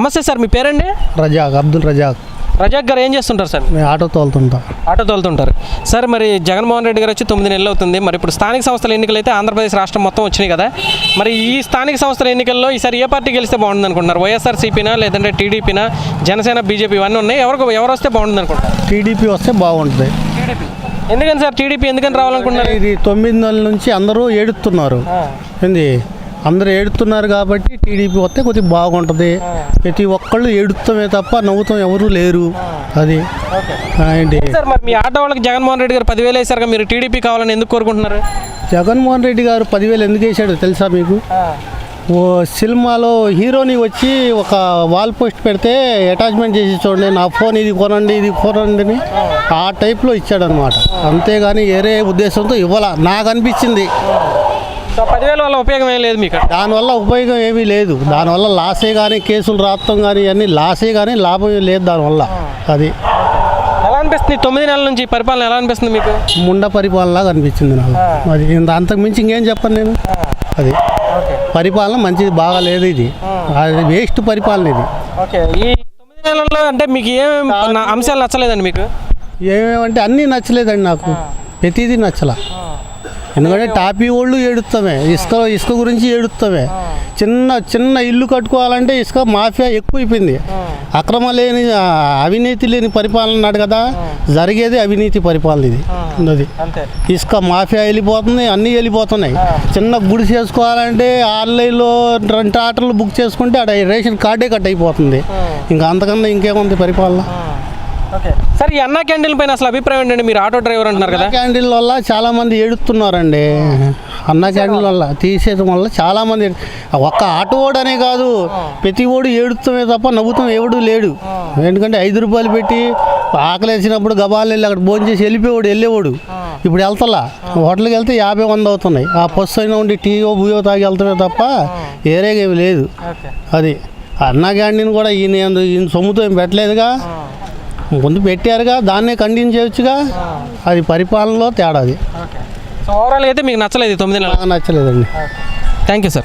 నమస్తే సార్ మీ పేరండి? రజాక్ అబ్దుల్ రజాక్. రజాక్ గారు ఏం చేస్తుంటారు సార్? నేను ఆటో తోలుతుంటా. ఆటో తోలుతుంటారు. సార్ మరి జగన్మోహన్ రెడ్డి గారు వచ్చి తొమ్మిది నెలలు అవుతుంది. మరి ఇప్పుడు స్థానిక సంస్థల ఎన్నికలు అయితే ఆంధ్రప్రదేశ్ రాష్ట్రం మొత్తం వచ్చినాయి కదా మరి ఈ స్థానిక సంస్థల ఎన్నికల్లో ఈసారి ఏ పార్టీ గెలిస్తే బాగుంటుంది అనుకుంటున్నారు? వైఎస్ఆర్సీపీనా లేదంటే టీడీపీనా జనసేన బీజేపీ ఇవన్నీ ఉన్నాయి? ఎవరికి ఎవరు వస్తే బాగుంటుంది అనుకుంటారు టీడీపీ వస్తే బాగుంటుంది. టీడీపీ. ఎందుకని సార్? టీడీపీ ఎందుకని రావాలనుకుంటున్నారు? ఇది తొమ్మిది నెలల నుంచి అందరూ ఏడుస్తున్నారు ఏంది? అందరూ ఏడుతున్నారు కాబట్టి టీడీపీ వస్తే కొద్దిగా బాగుంటుంది. ప్రతి ఒక్కళ్ళు ఏడుతామే తప్ప నవ్వుతాం ఎవరు లేరు. అది. ఏంటి? సార్ మరి మీ ఆటో వాళ్ళకి జగన్మోహన్ రెడ్డి గారు పదివేలు వేసారుగా మీరు టీడీపీ కావాలని ఎందుకు కోరుకుంటున్నారు? జగన్మోహన్ రెడ్డి గారు పదివేలు ఎందుకు వేసాడో తెలుసా మీకు? ఓ సినిమాలో హీరోని వచ్చి ఒక వాల్ పోస్ట్ పెడితే అటాచ్మెంట్ చేసి చూడండి నా ఫోన్ ఇది కొనండి ఇది కొనండి అని ఆ. టైప్లో ఇచ్చాడనమాట అంతేగాని వేరే ఉద్దేశంతో ఇవ్వాల. నాకు అనిపించింది. పదివేల వల్ల ఉపయోగం ఏం లేదు మీకు? దానివల్ల ఉపయోగం ఏమీ లేదు. దానివల్ల లాసే కానీ కేసులు రాస్తాం కానీ ఇవన్నీ లాసే కానీ లాభం లేదు దానివల్ల. అది. ఎలా అనిపిస్తుంది? తొమ్మిది నెలల నుంచి పరిపాలన ఎలా అనిపిస్తుంది మీకు? ముండ పరిపాలనలాగా అనిపించింది నాకు. అది ఇంత అంతకు మించి ఇంకేం చెప్పను నేను? అది. పరిపాలన మంచిది బాగా లేదు ఇది. అది వేస్ట్ పరిపాలన ఇది. ఓకే. ఈ తొమ్మిది నెలల్లో అంటే మీకు ఏం నా- అంశాలు నచ్చలేదండి మీకు? ఏమేమంటే అన్నీ నచ్చలేదండి నాకు. ప్రతిదీ నచ్చల. ఎందుకంటే టాపీ వాళ్ళు ఏడుస్తామే ఇసుక ఇసుక గురించి ఏడుస్తామే చిన్న చిన్న ఇల్లు కట్టుకోవాలంటే ఇసుక మాఫియా ఎక్కువైపోయింది. అక్రమ లేని అవినీతి లేని పరిపాలన అన్నాడు కదా జరిగేది అవినీతి పరిపాలన ఇది. అంతే. ఇసుక మాఫియా వెళ్ళిపోతుంది అన్నీ వెళ్ళిపోతున్నాయి. చిన్న గుడి చేసుకోవాలంటే ఆన్లైన్లో రెండు ఆటలు బుక్ చేసుకుంటే అక్కడ రేషన్ కార్డే కట్ అయిపోతుంది. ఇంకా అంతకన్నా ఇంకేముంది పరిపాలన? సార్ ఈ అన్నా క్యాంటీన్ పైన అసలు అభిప్రాయం ఏంటండి? మీరు ఆటో డ్రైవర్ అంటున్నారు కదా. క్యాండిల్ వల్ల చాలా మంది ఏడుస్తున్నారండి. అన్న క్యాండిల్ వల్ల తీసేయడం వల్ల చాలా మంది ఒక్క ఆటో ఓడనే కాదు ప్రతి ఓడు ఏడుతామే తప్ప నవ్వుతాం ఎవడు లేడు. ఎందుకంటే ఐదు రూపాయలు పెట్టి ఆకలి వేసినప్పుడు గబాలు వెళ్ళి అక్కడ భోజనం చేసి వెళ్ళిపోయాడు వెళ్ళేవాడు. ఇప్పుడు వెళ్తలా. హోటల్కి వెళ్తే యాభై వంద అవుతున్నాయి. ఆ పస్సు అయినా ఉండి టీయో బుయో తాగి వెళ్తామే తప్ప వేరేగా ఏమి లేదు. అది. అన్న క్యాంటీన్ కూడా ఈయన ఈయన సొమ్ముతో ఏం పెట్టలేదుగా. ముందు పెట్టారుగా దాన్నే ఖండించవచ్చుగా అది పరిపాలనలో తేడా అది. సో ఓవరాల్ అయితే మీకు నచ్చలేదు ఈ తొమ్మిది నెలలు? నచ్చలేదండి. Thank you sir